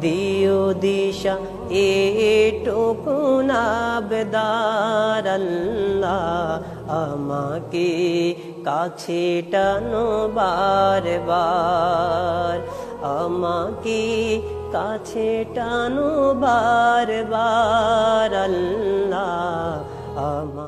দিও দিশা নাবদার আল্লাহ আমাকে কাছে টানো বারবার। আমাকে কাছে টানো বারবার আল্লাহ আমা